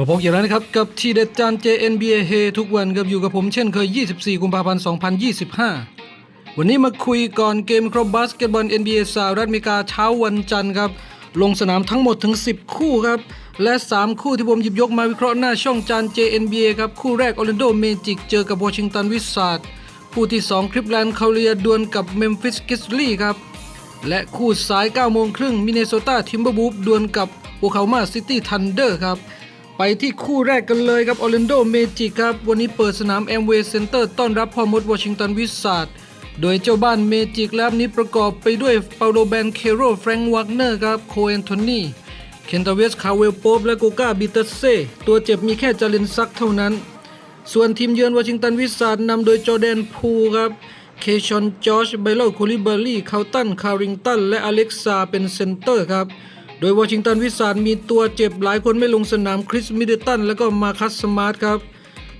มาพบกันแล้วนะครับ กับทีเด็ดจาน JNBA เฮทุกวันกับอยู่กับผมเช่นเคย 24 กุมภาพันธ์ 2025 วันนี้มาคุยก่อนเกมครบบาสเกตบอล NBA สหรัฐอเมริกาเช้าวันจันทร์ครับ ลงสนามทั้งหมดถึง 10 คู่ครับ และ 3 คู่ที่ผมหยิบยกมาวิเคราะห์หน้าช่องจาน JNBA ครับ คู่แรกออร์แลนโดเมจิกเจอกับวอชิงตันวิสซาร์ดคู่ที่ 2 คลิปแลนด์คาเรียดวลกับเมมฟิสกิสลีครับและคู่สาย9โมงครึ่งมินเนโซตาทิมเบอร์บูฟดวลกับโอคลาโฮมาซิตี้ทันเดอร์ครับ ไปที่คู่แรกกันเลยครับออร์แลนโดเมจิกครับ วันนี้เปิดสนามแอมเวย์เซ็นเตอร์ต้อนรับพอมดวอชิงตันวิสซาดโดยเจ้าบ้านเมจิกและนี้ประกอบไปด้วยเปาโลแบนเคโรแฟรงค์วักเนอร์ครับโคเอนโทนีเคนตาเวสคาเวลโป๊บและโกกาบิเตเซตัวเจ็บมีแค่จารินซักเท่านั้น ส่วนทีมเยือนวอชิงตันวิสซาดนำโดยจอแดนพูครับเคชอนจอชไบโลคูลิเบอรี่คาวตันคาริงตันและอเล็กซาเป็นเซนเตอร์ครับ โดยวอชิงตันวิสาร์ดมีตัวเจ็บหลายคนไม่ลงสนามคริสมิดเดตันและก็มาคัสสมาร์ทครับ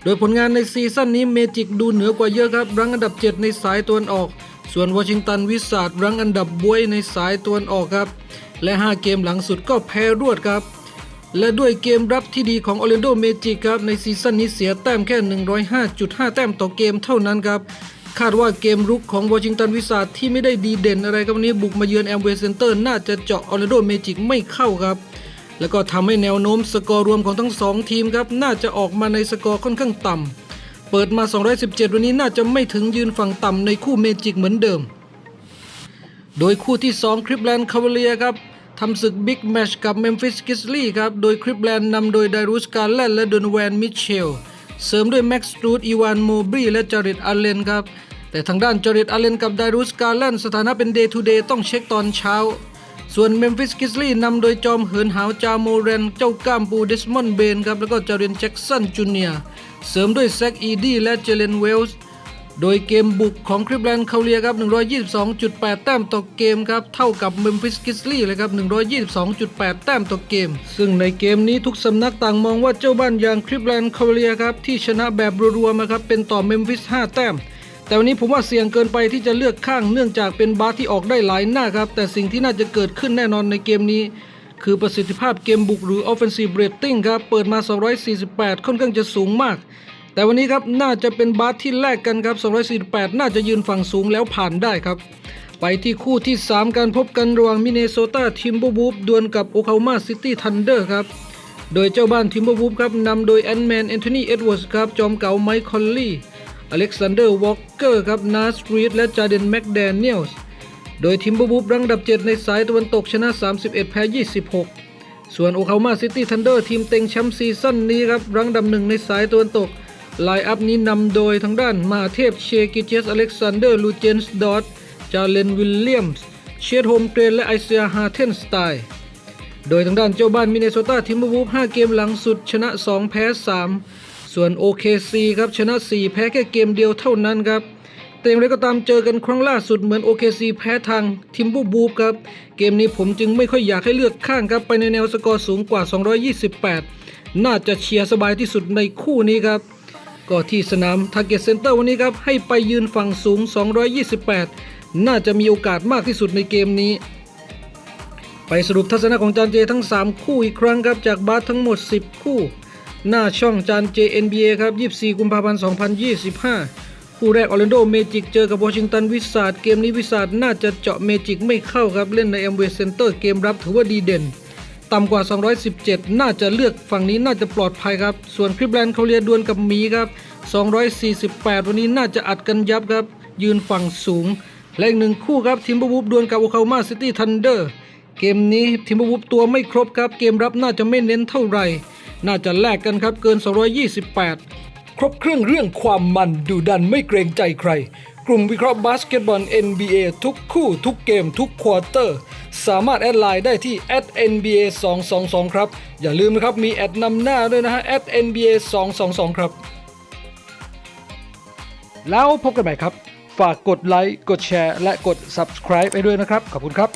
โดยผลงานในซีซั่นนี้เมจิกดูเหนือกว่าเยอะครับ รั้งอันดับ 7 ในสายตะวันออก ส่วนวอชิงตันวิสานรั้งอันดับบวยในสายตะวันออกครับ และ 5 เกมหลังสุดก็แพ้รวดครับ และด้วยเกมรับที่ดีของออร์แลนโดเมจิกครับในซีซั่นนี้เสียแต้มแค่ 105.5 แต้มต่อเกมเท่านั้นครับ คาดว่าเกมรุกของวอชิงตันวิสาที่ไม่ได้ดีเด่นอะไรครับวันนี้บุกมาเยือนแอมเวย์เซนเตอร์น่าจะเจาะออร์แลนโดเมจิกไม่เข้าครับ แล้วก็ทำให้แนวโน้มสกอร์รวมของทั้งสองทีมครับ น่าจะออกมาในสกอร์ค่อนข้างต่ำเปิดมา 217 วันนี้น่าจะไม่ถึงยืนฝั่งต่ำในคู่เมจิกเหมือนเดิม โดยคู่ที่ 2 คริปแลนด์คา v เลียครับทำศึกบิ๊กแมชกับเมมฟิสกิสลีครับ โดยคริปแลนด์นำโดยไดรุสการแลนและโดนแวนมิเชล เสริมด้วยแม็กซ์สตูดอีวานโมบรีและจาริดอาเลนครับ แต่ทางด้านจาริดอาเลนกับไดรุสการแลนสถานะเป็นเดย์ทูเดย์ต้องเช็คตอนเช้า ส่วนเมมฟิสกิสลีนำโดยจอมเหินหาวจาโมเรน เจ้าก้ามปูเดสมอนด์เบนครับแล้วก็จารินแจ็กสันจูเนียร์เสริมด้วยแซกอีดีและเจเลนเวลส์โดยเกมบุกของคริปแลนด์คาเลียครับ 122.8 แต้มต่อเกมครับ เท่ากับเมมฟิสกิสลีเลยครับ 122.8 แต้มต่อเกม ซึ่งในเกมนี้ทุกสำนักต่างมองว่าเจ้าบ้านอย่างคริปแลนด์คาเลียครับ ที่ชนะแบบรัวๆมาครับ เป็นต่อเมมฟิส 5 แต้ม แต่วันนี้ผมว่าเสี่ยงเกินไปที่จะเลือกข้างเนื่องจากเป็นบาสที่ออกได้หลายหน้าครับ แต่สิ่งที่น่าจะเกิดขึ้นแน่นอนในเกมนี้ คือประสิทธิภาพเกมบุกหรือ offensive rating ครับเปิดมา 248 ค่อนข้างจะสูงมาก แต่วันนี้ครับน่าจะเป็นบาสที่แลกกันครับ 248 น่าจะยืนฝั่งสูงแล้วผ่านได้ครับ ไปที่คู่ที่ 3 การพบกันระหว่างมิเนโซตาทิมเบอร์บูฟดวลกับโอคามาซิตี้ทันเดอร์ครับโดยเจ้าบ้านทิมเบอร์บูฟครับนำโดยแอนแมนแอนโทนีเอ็ดเวิร์สครับจอมเก่าไมค์คอลลี่ อเล็กซานเดอร์วอลเกอร์ครับนาสรีทและจาเดนแม็กแดเนียลส์โดยทิมเบอร์บูฟรังอันดับ 7 ในสายตะวันตกชนะ 31 แพ้ 26 ส่วนโอคาฮมาซิตี้ทันเดอร์ทีมเต็งแชมป์ซีซั่นนี้ครับรังดับหนึ่งในสายตะวันตกไลน์อัพนี้นำโดยทางด้านมาเทพเชกิเจสอเล็กซานเดอร์ลูเจนส์ดอตจาเลนวิลเลียมส์เชียร์โฮมเทรนและไอเซียฮาเทนสไตล์โดยทางด้านเจ้าบ้านมินเนโซตาทิมเบอร์วูฟ5เกมหลังสุดชนะ 2 แพ้ 3 ส่วน OKC ครับชนะ 4 แพ้แค่เกมเดียวเท่านั้นครับแต่อย่างไรก็ตามเจอกันครั้งล่าสุดเหมือน OKC แพ้ทางทิมบอร์บูฟครับ เกมนี้ผมจึงไม่ค่อยอยากให้เลือกข้างครับ ไปในแนวสกอร์สูงกว่า 228 น่าจะเชียร์สบายที่สุดในคู่นี้ครับ ก็ที่สนามทาเก็ตเซ็นเตอร์วันนี้ครับ ให้ไปยืนฝั่งสูง 228 น่าจะมีโอกาสมากที่สุดในเกมนี้ ไปสรุปทัศนะของจานเจทั้ง 3 คู่อีกครั้งครับจากบาสทั้งหมด 10 คู่ หน้าช่องจานเจ NBA ครับ 24 กุมภาพันธ์ 2025 คู่แรกออร์แลนโดเมจิกเจอกับวอชิงตันวิสซาดเกมนี้วิสซาดน่าจะเจาะเมจิกไม่เข้าครับ เล่นในแอมเวย์เซ็นเตอร์เกมรับถือว่าดีเด่น ต่ำกว่า 217 น่าจะเลือกฝั่งนี้น่าจะปลอดภัยครับ ส่วนคริปแลนด์เขาเรียดวลกับมีครับ 248 วันนี้น่าจะอัดกันยับครับ ยืนฝั่งสูง และอีกหนึ่งคู่ครับทิมบอร์วูฟดวลกับโอคามาซิตี้ทันเดอร์เกมนี้ทิมบอร์วูฟตัวไม่ครบครับ เกมรับน่าจะไม่เน้นเท่าไหร่ น่าจะแลกกันครับเกิน 228 ครบเครื่องเรื่องความมันดูดันไม่เกรงใจใคร กลุ่มวิเคราะห์บาสเกตบอล NBA ทุกคู่ทุกเกมทุกควอเตอร์ สามารถแอดไลน์ได้ที่ @nba 222ครับ อย่าลืมนะครับมีแอดนำหน้าด้วยนะฮะ @nba 222ครับ แล้วพบกันใหม่ครับ ฝากกดไลค์กดแชร์ และกด subscribe ไปด้วยนะครับ ขอบคุณครับ